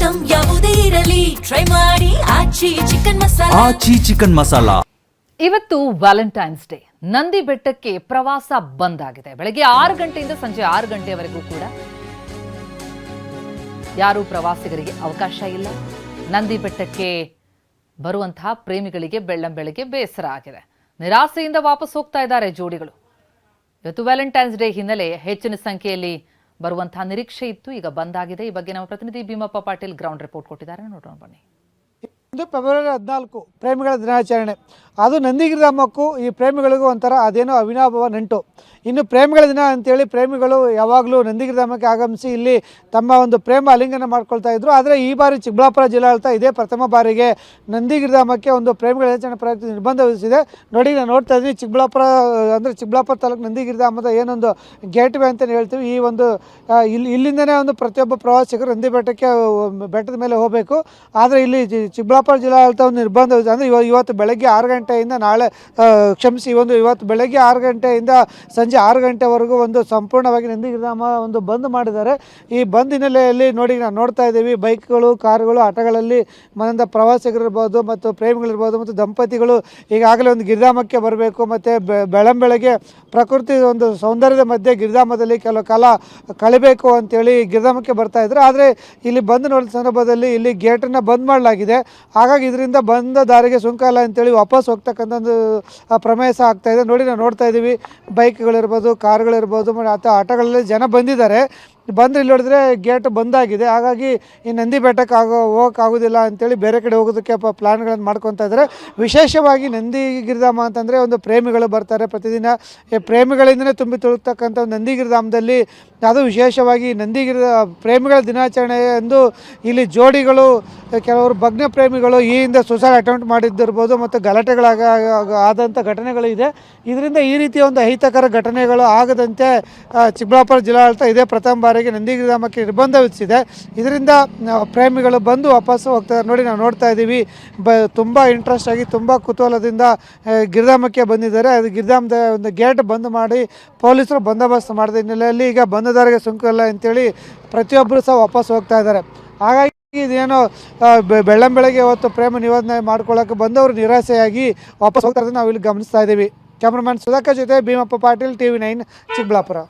Item ಯಾವುದೇ ಇರಲಿ. Try ಮಾಡಿ. ಆಚಿ ಚಿಕನ್ ಮಸಾಲ. ಆಚಿ ಚಿಕನ್ ಮಸಾಲಾ. ಇವತ್ತು ವ್ಯಾಲೆಂಟೈನ್ಸ್ ಡೇ ನಂದಿ ಬೆಟ್ಟಕ್ಕೆ ಪ್ರವಾಸ ಬಂದ್ ಆಗಿದೆ ಬೆಳಗ್ಗೆ ಆರು ಗಂಟೆಯಿಂದ ಸಂಜೆ ಆರು ಗಂಟೆವರೆಗೂ ಕೂಡ ಯಾರು ಪ್ರವಾಸಿಗರಿಗೆ ಅವಕಾಶ ಇಲ್ಲ. ನಂದಿ ಬೆಟ್ಟಕ್ಕೆ ಬರುವಂತಹ ಪ್ರೇಮಿಗಳಿಗೆ ಬೆಳ್ಳಂ ಬೆಳಗ್ಗೆ ಬೇಸರ ಆಗಿದೆ. ನಿರಾಸೆಯಿಂದ ವಾಪಸ್ ಹೋಗ್ತಾ ಇದ್ದಾರೆ ಜೋಡಿಗಳು. ಇವತ್ತು ವ್ಯಾಲೆಂಟೈನ್ಸ್ ಡೇ ಹಿನ್ನೆಲೆ ಹೆಚ್ಚಿನ ಸಂಖ್ಯೆಯಲ್ಲಿ ಬರುವಂತಹ ನಿರೀಕ್ಷೆ ಇತ್ತು, ಈಗ ಬಂದಾಗಿದೆ ಈ ಬಗ್ಗೆ ನಮ್ಮ ಪ್ರತಿನಿಧಿ ಭೀಮಪ್ಪ ಪಾಟೀಲ್ ಗ್ರೌಂಡ್ ರಿಪೋರ್ಟ್ ಕೊಟ್ಟಿದ್ದಾರೆ. ನೋಡೋಣ ಬನ್ನಿ. ಇದು ಫೆಬ್ರವರಿ ಹದಿನಾಲ್ಕು ಪ್ರೇಮಿಗಳ ದಿನಾಚರಣೆ. ಅದು ನಂದಿಗಿರಿಧಾಮಕ್ಕೂ ಈ ಪ್ರೇಮಿಗಳಿಗೂ ಒಂಥರ ಅದೇನೋ ಅವಿನಾಭವ ನಂಟು. ಇನ್ನು ಪ್ರೇಮಿಗಳ ದಿನ ಅಂತೇಳಿ ಪ್ರೇಮಿಗಳು ಯಾವಾಗಲೂ ನಂದಿಗಿರಿಧಾಮಕ್ಕೆ ಆಗಮಿಸಿ ಇಲ್ಲಿ ತಮ್ಮ ಒಂದು ಪ್ರೇಮ ಅಲಿಂಗನ ಮಾಡ್ಕೊಳ್ತಾ ಇದ್ರು. ಆದರೆ ಈ ಬಾರಿ ಚಿಕ್ಕಬಳ್ಳಾಪುರ ಜಿಲ್ಲಾಡಳಿತ ಇದೇ ಪ್ರಥಮ ಬಾರಿಗೆ ನಂದಿಗಿರಿಧಾಮಕ್ಕೆ ಒಂದು ಪ್ರೇಮಿಗಳ ದಿನಾಚರಣೆ ಪ್ರಯುಕ್ತ ನಿರ್ಬಂಧ ವಿಧಿಸಿದೆ ನೋಡಿ, ನಾನು ನೋಡ್ತಾ ಇದ್ದೀನಿ ಚಿಕ್ಕಬಳ್ಳಾಪುರ, ಅಂದರೆ ಚಿಕ್ಕಬಳ್ಳಾಪುರ ತಾಲೂಕು ನಂದಿಗಿರಿಧಾಮದ ಏನೊಂದು ಗೇಟ್ ವೇ ಅಂತಲೇ ಹೇಳ್ತೀವಿ. ಈ ಒಂದು ಇಲ್ಲಿ ಇಲ್ಲಿಂದನೇ ಒಂದು ಪ್ರತಿಯೊಬ್ಬ ಪ್ರವಾಸಿಗರು ನಂದಿ ಬೆಟ್ಟಕ್ಕೆ ಬೆಟ್ಟದ ಮೇಲೆ ಹೋಗಬೇಕು. ಆದರೆ ಇಲ್ಲಿ ಜಿ- ಚಿಕ್ಕಬಳ್ಳಾಪುರ ಜಿಲ್ಲಾಡಳಿತ ಒಂದು ನಿರ್ಬಂಧ. ಅಂದರೆ ಇವ- ಇವತ್ತು ಬೆಳಗ್ಗೆ ಆರು ಗಂಟೆಯಿಂದ ನಾಳೆ ಕ್ಷಮಿಸಿ ಒಂದು ಇವತ್ತು ಬೆಳಗ್ಗೆ ಆರು ಗಂಟೆಯಿಂದ ಸಂಜೆ ಆರು ಗಂಟೆವರೆಗೂ ಒಂದು ಸಂಪೂರ್ಣವಾಗಿ ನಂದಿಗಿರಿಧಾಮ ಒಂದು ಬಂದ್ ಮಾಡಿದ್ದಾರೆ. ಈ ಬಂದ್ ಹಿನ್ನೆಲೆಯಲ್ಲಿ ನೋಡಿ ನಾವು ನೋಡ್ತಾ ಇದ್ದೀವಿ, ಬೈಕ್ಗಳು, ಕಾರುಗಳು, ಆಟಗಳಲ್ಲಿ ಮನೆಯಿಂದ ಪ್ರವಾಸಿಗರಿರ್ಬೋದು ಮತ್ತು ಪ್ರೇಮಿಗಳಿರ್ಬೋದು ಮತ್ತು ದಂಪತಿಗಳು ಈಗಾಗಲೇ ಒಂದು ಗಿರಿಧಾಮಕ್ಕೆ ಬರಬೇಕು. ಮತ್ತು ಬೆಳಂಬೆಳಗ್ಗೆ ಪ್ರಕೃತಿ ಒಂದು ಸೌಂದರ್ಯದ ಮಧ್ಯೆ ಗಿರಿಧಾಮದಲ್ಲಿ ಕೆಲವು ಕಾಲ ಕಳಿಬೇಕು ಅಂತೇಳಿ ಗಿರಿಧಾಮಕ್ಕೆ ಬರ್ತಾ ಇದ್ರು. ಆದರೆ ಇಲ್ಲಿ ಬಂದ್ ನೋಡಿದ ಸಂದರ್ಭದಲ್ಲಿ ಇಲ್ಲಿ ಗೇಟನ್ನು ಬಂದ್ ಮಾಡಲಾಗಿದೆ. ಹಾಗಾಗಿ ಇದರಿಂದ ಬಂದ ದಾರಿಗೆ ಸುಂಕ ಇಲ್ಲ ಅಂತೇಳಿ ವಾಪಸ್ ಹೋಗ್ತಕ್ಕಂಥ ಒಂದು ಪ್ರಮೇಯ ಸಹ ಆಗ್ತಾಯಿದೆ ನೋಡಿ, ನಾವು ನೋಡ್ತಾ ಇದ್ದೀವಿ. ಬೈಕ್ಗಳಿರ್ಬೋದು, ಕಾರ್ಗಳಿರ್ಬೋದು, ಮತ್ತು ಆಟೋಗಳಲ್ಲಿ ಜನ ಬಂದಿದ್ದಾರೆ. ಬಂದ್ರೆ ಇಲ್ಲಿ ನೋಡಿದ್ರೆ ಗೇಟ್ ಬಂದಾಗಿದೆ. ಹಾಗಾಗಿ ಈ ನಂದಿ ಬೆಟ್ಟಕ್ಕೆ ಆಗೋ, ಹೋಗೋಕ್ಕಾಗೋದಿಲ್ಲ ಅಂತೇಳಿ ಬೇರೆ ಕಡೆ ಹೋಗೋದಕ್ಕೆ ಪ ಪ್ಲ್ಯಾನ್ಗಳನ್ನು ಮಾಡ್ಕೊತಾ ಇದ್ದಾರೆ ವಿಶೇಷವಾಗಿ ನಂದಿ ಗಿರಿಧಾಮ ಅಂತಂದರೆ ಒಂದು ಪ್ರೇಮಿಗಳು ಬರ್ತಾರೆ ಪ್ರತಿದಿನ. ಈ ಪ್ರೇಮಿಗಳಿಂದಲೇ ತುಂಬಿ ತುಳುಕ್ತಕ್ಕಂಥ ನಂದಿ ಗಿರಿಧಾಮದಲ್ಲಿ ಅದು ವಿಶೇಷವಾಗಿ ನಂದಿ ಗಿರಿಧ ಪ್ರೇಮಿಗಳ ದಿನಾಚರಣೆ ಎಂದು ಇಲ್ಲಿ ಜೋಡಿಗಳು, ಕೆಲವರು ಭಗ್ನ ಪ್ರೇಮಿಗಳು ಈ ಹಿಂದೆ ಸುಸೈಡ್ ಅಟೆಂಪ್ಟ್ ಮಾಡಿದ್ದಿರ್ಬೋದು ಮತ್ತು ಗಲಾಟೆಗಳಾಗ ಆದಂಥ ಘಟನೆಗಳು ಇದೆ ಇದರಿಂದ ಈ ರೀತಿಯ ಒಂದು ಅಹಿತಕರ ಘಟನೆಗಳು ಆಗದಂತೆ ಚಿಕ್ಕಬಳ್ಳಾಪುರ ಜಿಲ್ಲಾಡಳಿತ ಇದೇ ಪ್ರಥಮ ಬಾರಿಗೆ ನಂದಿಗ್ರಾಮಕ್ಕೆ ನಿರ್ಬಂಧ ವಿಧಿಸಿದೆ ಇದರಿಂದ ಪ್ರೇಮಿಗಳು ಬಂದು ವಾಪಸ್ಸು ಹೋಗ್ತಾರೆ. ನೋಡಿ, ನಾವು ನೋಡ್ತಾ ಇದ್ದೀವಿ. ಬ, ತುಂಬ ಇಂಟ್ರೆಸ್ಟ್ ಆಗಿ, ತುಂಬ ಕುತೂಹಲದಿಂದ ಗಿರಿಧಾಮಕ್ಕೆ ಬಂದಿದ್ದಾರೆ. ಅದು ಗಿರಿಧಾಮದ ಒಂದು ಗೇಟ್ ಬಂದ್ ಮಾಡಿ ಪೊಲೀಸರು ಬಂದೋಬಸ್ತ್ ಮಾಡಿದ. ಹಿನ್ನೆಲೆಯಲ್ಲಿ ಈಗ ಬಂದದಾರಿಗೆ ಸುಂಕ ಇಲ್ಲ ಅಂತೇಳಿ ಪ್ರತಿಯೊಬ್ಬರು ಸಹ ವಾಪಸ್ ಹೋಗ್ತಾ ಇದ್ದಾರೆ. ಹಾಗಾಗಿ ಇದೇನೋ ಬೆಳ್ಳಂ ಬೆಳಗ್ಗೆ ಇವತ್ತು ಪ್ರೇಮ ನಿವೇದನೆ ಮಾಡ್ಕೊಳ್ಳೋಕೆ ಬಂದವರು ನಿರಾಸೆಯಾಗಿ ವಾಪಸ್ ಹೋಗ್ತಾ ಇರೋದನ್ನ ನಾವು ಇಲ್ಲಿ ಗಮನಿಸ್ತಾ ಇದ್ದೀವಿ. ಕ್ಯಾಮ್ರಾಮನ್ ಸುಧಾಕರ್ ಜೊತೆ Bheemappa Patil T V nine, Chikkaballapur.